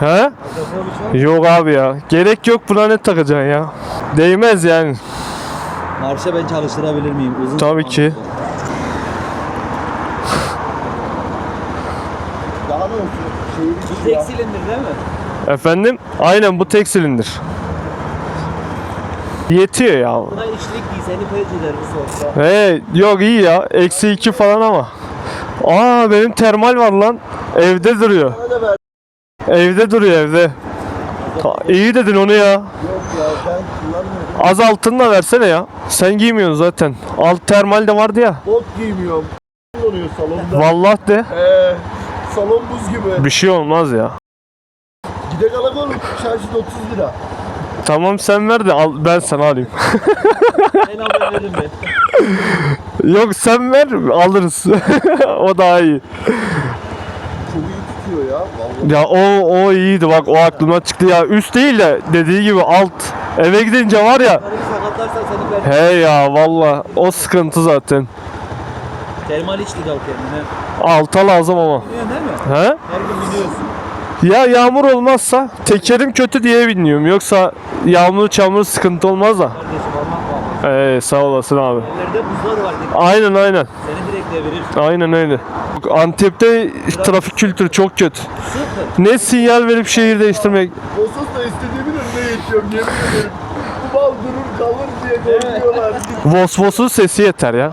He? Yok abi ya. Gerek yok buna ne takacaksın ya. Değmez yani. Marşa ben çalıştırabilir miyim? Uzun Tabii zaman ki. Daha ne olsun? Şeyi bir Tek silindir değil mi? Efendim? Aynen bu tek silindir. Yetiyor ya. Buna içlik giy seni felç eder bu soğukta. He yok iyi ya. Eksi iki falan ama. Aa benim termal var lan. Evde duruyor. Evde duruyor evde. Ta- İyi dedin onu ya. Yok ya ben kullanmıyorum. Az altını da versene ya. Sen giymiyorsun zaten. Alt termal de vardı ya. Bot giymiyorum. Kullanıyor salonda. Vallahi de. Ee, salon buz gibi. Bir şey olmaz ya. Gidek alak oğlum. Şarjı da 30 lira. Tamam sen ver de al, ben sana alayım. Ben veririm ben. Yok sen ver alırız. o daha iyi. Tutuyor ya. Vallahi. Ya o o iyiydi bak o aklıma çıktı ya. Üst değil de dediği gibi alt. Eve gidince var ya. Sakatlarsan seni He ya valla o sıkıntı zaten. Termal içlik al kendine. Alta lazım ama. Biliyorsun değil mi? He? Her gün biliyorsun. Ya yağmur olmazsa tekerim kötü diye biniyorum. Yoksa yağmur çamur sıkıntı olmaz da. Kardeşim Allah Allah. Ee, sağ olasın abi. Buzlar var. Aynen aynen. Seni devirir. Aynen öyle. Antep'te trafik kültürü çok kötü. Sıfır. Ne sinyal verip şehir değiştirmek. Bosos da istediğimin önüne geçiyorum yemin ederim. Bu bal durur kalır diye korkuyorlar. Vos Vos'un sesi yeter ya.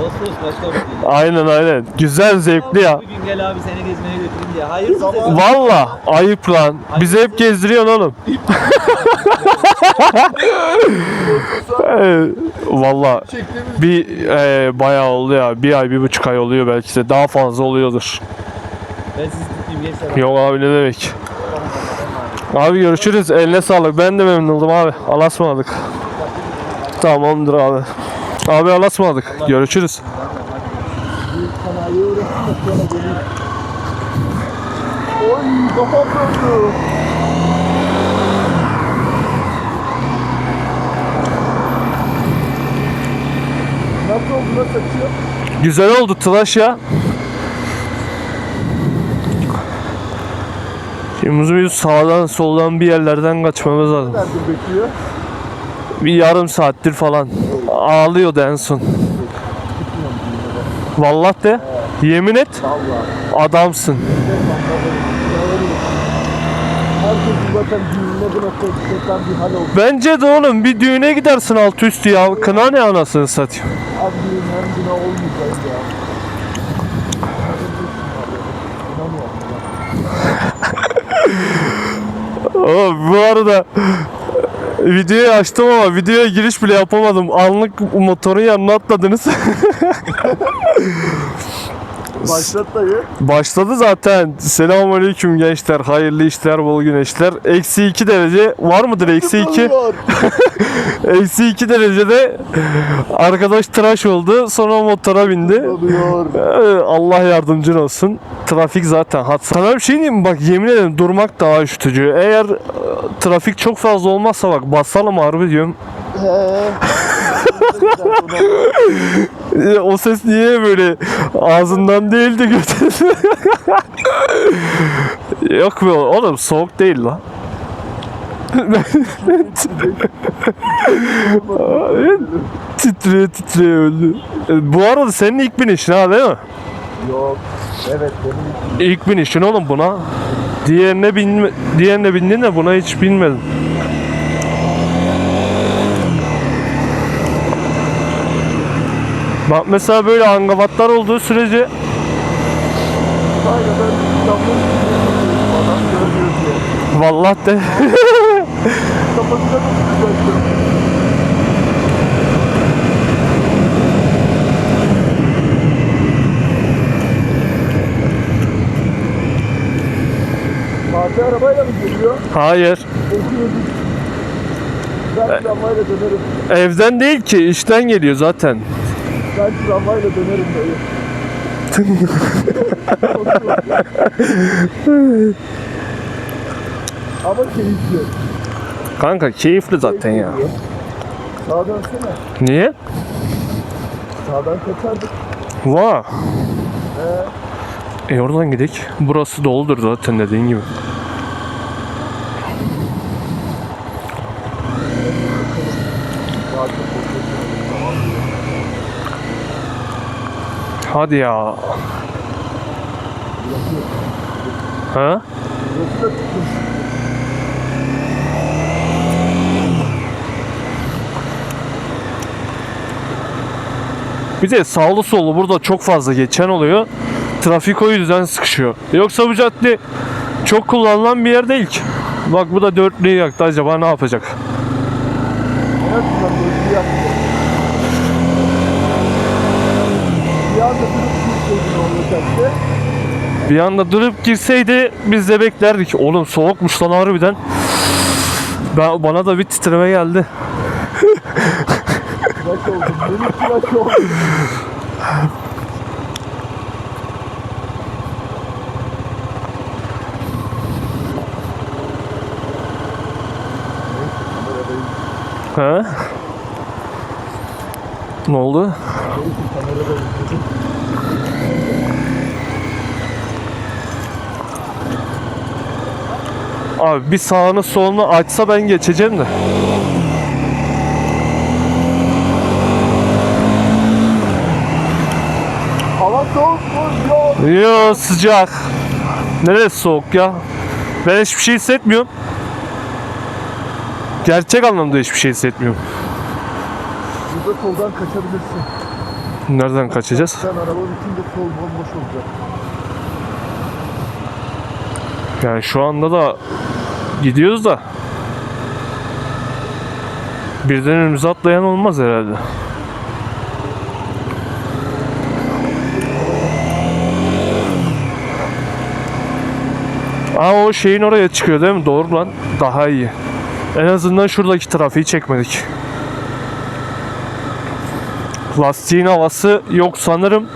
Dost dost başka bir değil. Aynen aynen. Güzel zevkli ya. Bugün gel abi seni gezmeye götüreyim diye. Hayır Zaman- Valla ayıp lan. Bizi hep gezdiriyorsun oğlum. Ee, Valla bir e, bayağı oldu ya. Bir ay bir buçuk ay oluyor belki de. Daha fazla oluyordur. Ben sizi tutayım gençler. Yok abi ne demek. Abi görüşürüz. Eline sağlık. Ben de memnun oldum abi. Alasmadık. Tamamdır abi. Abi alasmadık. Görüşürüz. Oy kafam döndü. Nasıl oldu nasıl açıyor? Güzel oldu tıraş ya. Şimdi biz sağdan soldan bir yerlerden kaçmamız lazım. Nerede bekliyor? Bir yarım saattir falan. Ağlıyordu en son. Vallahi de. Yemin et. Adamsın. Bence de oğlum bir düğüne gidersin alt üstü ya. Kına ne anasını satayım. Abi düğün hem güne olmayacak ya. Oo, bu arada videoyu açtım ama videoya giriş bile yapamadım. Anlık motorun yanına atladınız. Başlat dayı. Başladı zaten. Selamünaleyküm gençler. Hayırlı işler, bol güneşler. Eksi 2 derece var mıdır eksi 2? Oluyor. Eksi 2 derecede arkadaş tıraş oldu. Sonra motora bindi. Allah yardımcın olsun. Trafik zaten hat. Sana bir şey diyeyim mi? Bak yemin ederim durmak daha üşütücü. Eğer e, trafik çok fazla olmazsa bak basalım harbi diyorum. O ses niye böyle ağzından değil de götü. Yok be oğlum soğuk değil lan. titreye titreye öldü. E, Bu arada senin ilk binişin ha değil mi? Yok. Evet benim İlk binişin oğlum buna. Diğerine binme, diğerine bindin de buna hiç binmedim. Bak mesela böyle angavatlar olduğu sürece vallahi de. Fatih arabayla mı geliyor? hayır. Ben tramvayla dönerim. Evden değil ki işten geliyor zaten. Ben tramvayla dönerim dayı. Ama keyifli. Kanka keyifli zaten ya. Sağa dönsene. Niye? Sağdan kaçardık. Va. E oradan gidelim. Burası doludur zaten dediğin gibi. Daha çok korkuyorum. Hadi ya. Ha? Bir de sağlı sollu burada çok fazla geçen oluyor. Trafik o yüzden sıkışıyor. Yoksa bu cadde çok kullanılan bir yer değil ki. Bak bu da dörtlüyü yaktı acaba ne yapacak? Evet, ben böyle yaptım. Bir anda durup gitseydin olacaktı. Bir anda durup girseydi biz de beklerdik. Oğlum soğukmuş lan harbiden. Ben, bana da bir titreme geldi. Ha? Ne oldu? Abi bir sağını solunu açsa ben geçeceğim de. Hava soğuk mu? Yok. Yo sıcak. Neresi soğuk ya? Ben hiçbir şey hissetmiyorum. Gerçek anlamda hiçbir şey hissetmiyorum. Burada soldan kaçabilirsin. Nereden kaçacağız? Sen arabanın içinde sol bomboş olacak. Yani şu anda da gidiyoruz da birden önümüze atlayan olmaz herhalde. Aa o şeyin oraya çıkıyor değil mi? Doğru lan. Daha iyi. En azından şuradaki trafiği çekmedik. Lastiğin havası yok sanırım.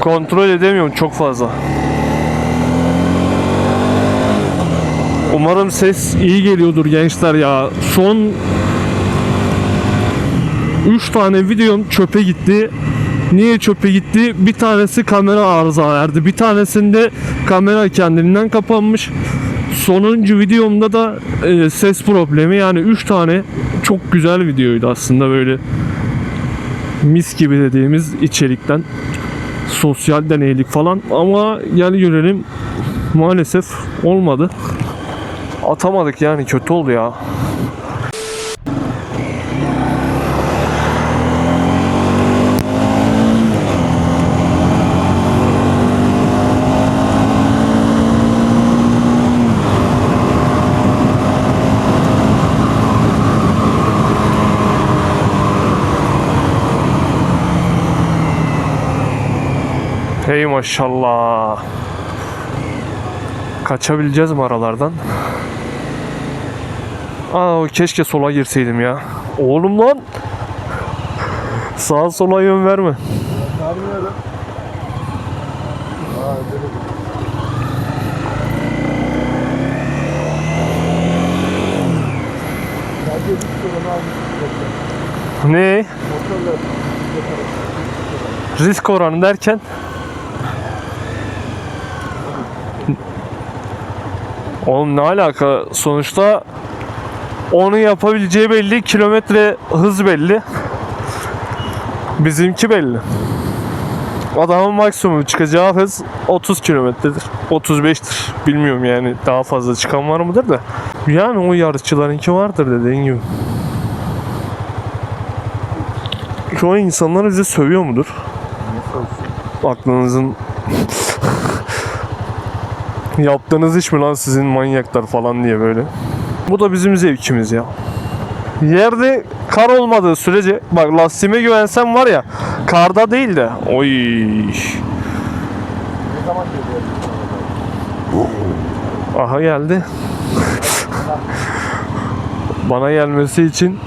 Kontrol edemiyorum çok fazla. Umarım ses iyi geliyordur gençler ya. Son 3 tane videom çöpe gitti. Niye çöpe gitti? Bir tanesi kamera arıza verdi. Bir tanesinde kamera kendiliğinden kapanmış. Sonuncu videomda da e, ses problemi. Yani 3 tane çok güzel videoydu aslında böyle mis gibi dediğimiz içerikten sosyal deneylik falan ama gel görelim maalesef olmadı. Atamadık yani kötü oldu ya. Hey maşallah. Kaçabileceğiz mi aralardan? Aa keşke sola girseydim ya. Oğlum lan. Sağa sola yön verme. Ne? Risk oranı derken? Oğlum ne alaka? Sonuçta onu yapabileceği belli, kilometre hız belli. Bizimki belli. Adamın maksimum çıkacağı hız 30 kilometredir. 35'tir. Bilmiyorum yani daha fazla çıkan var mıdır da. Yani o yarışçılarınki vardır dediğin gibi. Şu an insanlar bizi sövüyor mudur? Aklınızın yaptığınız iş mi lan sizin manyaklar falan diye böyle. Bu da bizim zevkimiz ya. Yerde kar olmadığı sürece bak lastiğime güvensem var ya karda değil de oy aha geldi. Bana gelmesi için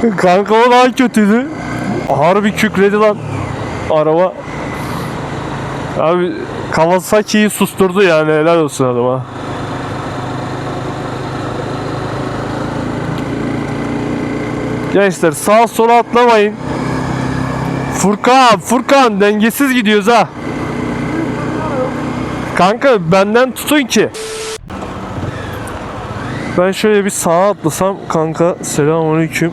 Kanka o daha kötüydü. Harbi kükredi lan. Araba. Abi Kawasaki'yi susturdu yani helal olsun adama. Gençler sağa sola atlamayın. Furkan, Furkan dengesiz gidiyoruz ha. Kanka benden tutun ki. Ben şöyle bir sağa atlasam kanka selamünaleyküm.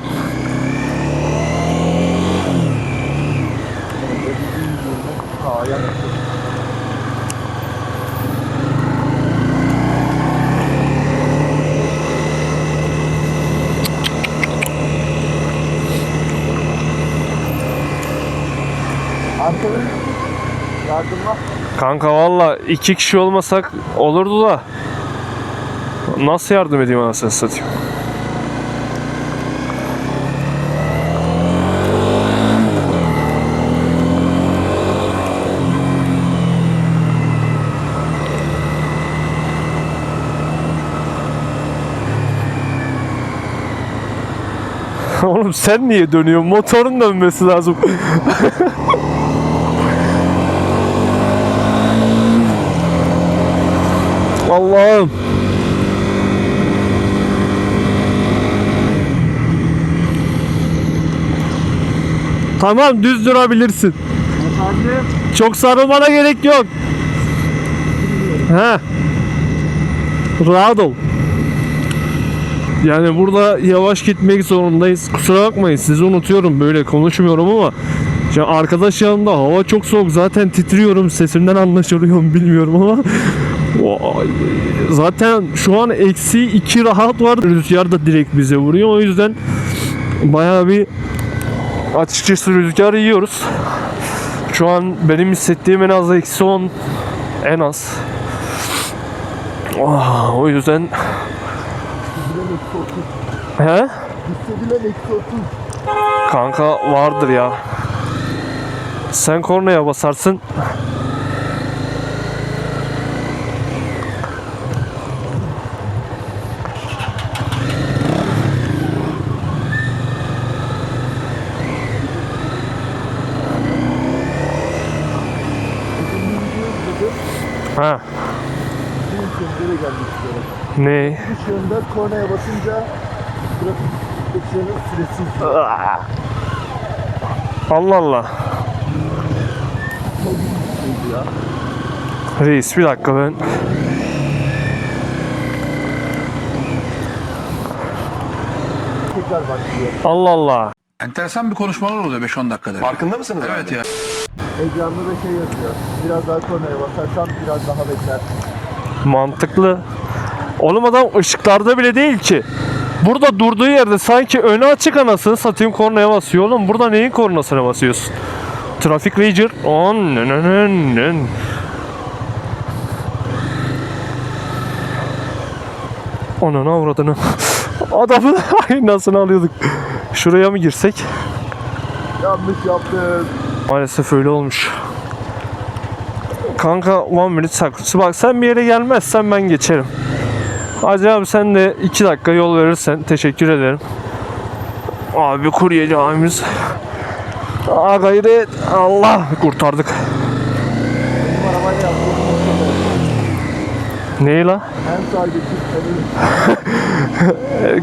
Kanka valla iki kişi olmasak olurdu da. Nasıl yardım edeyim anasını satayım? Oğlum sen niye dönüyorsun? Motorun dönmesi lazım. Allah'ım. Tamam düz durabilirsin. Çok sarılmana gerek yok. He. Rahat ol. Yani burada yavaş gitmek zorundayız. Kusura bakmayın sizi unutuyorum böyle konuşmuyorum ama Şimdi arkadaş yanında hava çok soğuk zaten titriyorum sesimden anlaşılıyor bilmiyorum ama. Zaten şu an eksi 2 rahat var. Rüzgar da direkt bize vuruyor. O yüzden bayağı bir açıkçası rüzgar yiyoruz. Şu an benim hissettiğim en az eksi 10 en az. Oh, o yüzden He? Hissedilen eksi 30. Kanka vardır ya. Sen kornaya basarsın. Ha, gelmek üzere. ne? Yönde kornaya basınca trafik ışığının süresi Allah Allah. Reis bir dakika ben tekrar başlıyor. Allah Allah. Enteresan bir konuşmalar oluyor 5-10 dakikada. Farkında mısınız? Evet ya. Ekranda da şey yazıyor. Biraz daha kornaya basarsan biraz daha bekler. Mantıklı. Oğlum adam ışıklarda bile değil ki. Burada durduğu yerde sanki önü açık anasını satayım kornaya basıyor oğlum. Burada neyin kornasına basıyorsun? Trafik Ranger. On, nın, nın, nın. Ananı avradını. Adamın aynasını alıyorduk. Şuraya mı girsek? Yanlış yaptın. Maalesef öyle olmuş. Kanka one minute saklısı. Bak sen bir yere gelmezsen ben geçerim. Hacı abi sen de 2 dakika yol verirsen teşekkür ederim. Abi kuryeci abimiz. Aa gayret. Allah kurtardık. Neyi la?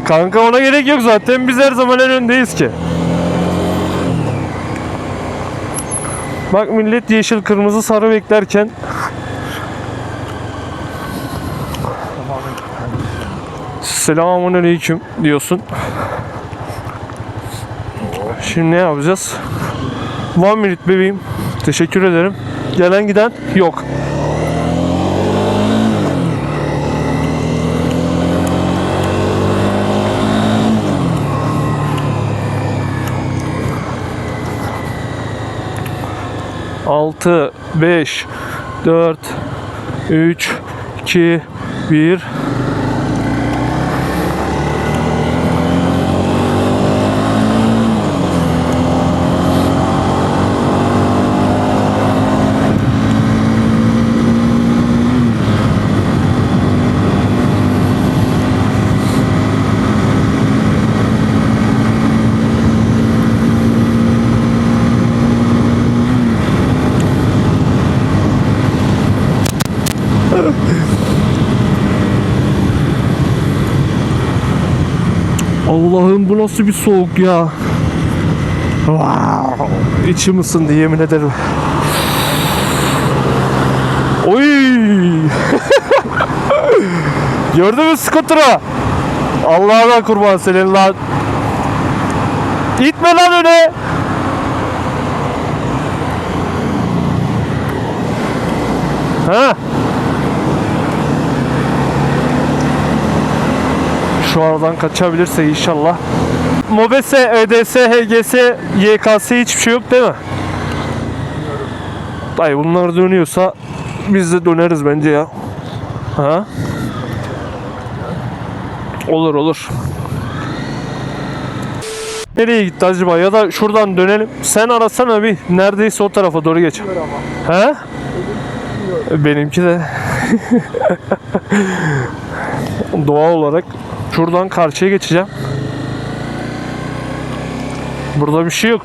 Kanka ona gerek yok zaten. Biz her zaman en öndeyiz ki. Bak millet yeşil, kırmızı, sarı beklerken Selamun aleyküm diyorsun. Şimdi ne yapacağız? One minute bebeğim. Teşekkür ederim. Gelen giden yok. Altı, beş, dört, üç, iki, bir. Allah'ım bu nasıl bir soğuk ya. Wow. İçim ısındı yemin ederim. Oy! Gördün mü skuter'ı? Allah'ına kurban senin lan. İtme lan öne. Ha? Şu aradan kaçabilirse inşallah. Mobese, ÖDS, HGS, YKS hiçbir şey yok değil mi? Dayı bunlar dönüyorsa biz de döneriz bence ya. Ha? Olur olur. Nereye gitti acaba ya da şuradan dönelim. Sen arasana bir neredeyse o tarafa doğru geç. He? Benimki de. Doğal olarak şuradan karşıya geçeceğim. Burada bir şey yok.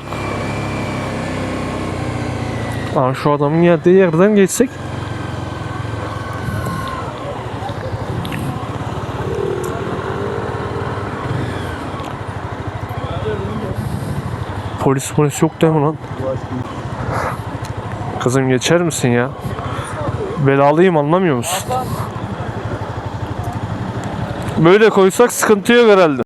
Aa, şu adamın geldiği yerden geçsek. Polis polis yok değil mi lan? Kızım geçer misin ya? Belalıyım anlamıyor musun? Böyle koysak sıkıntı yok herhalde.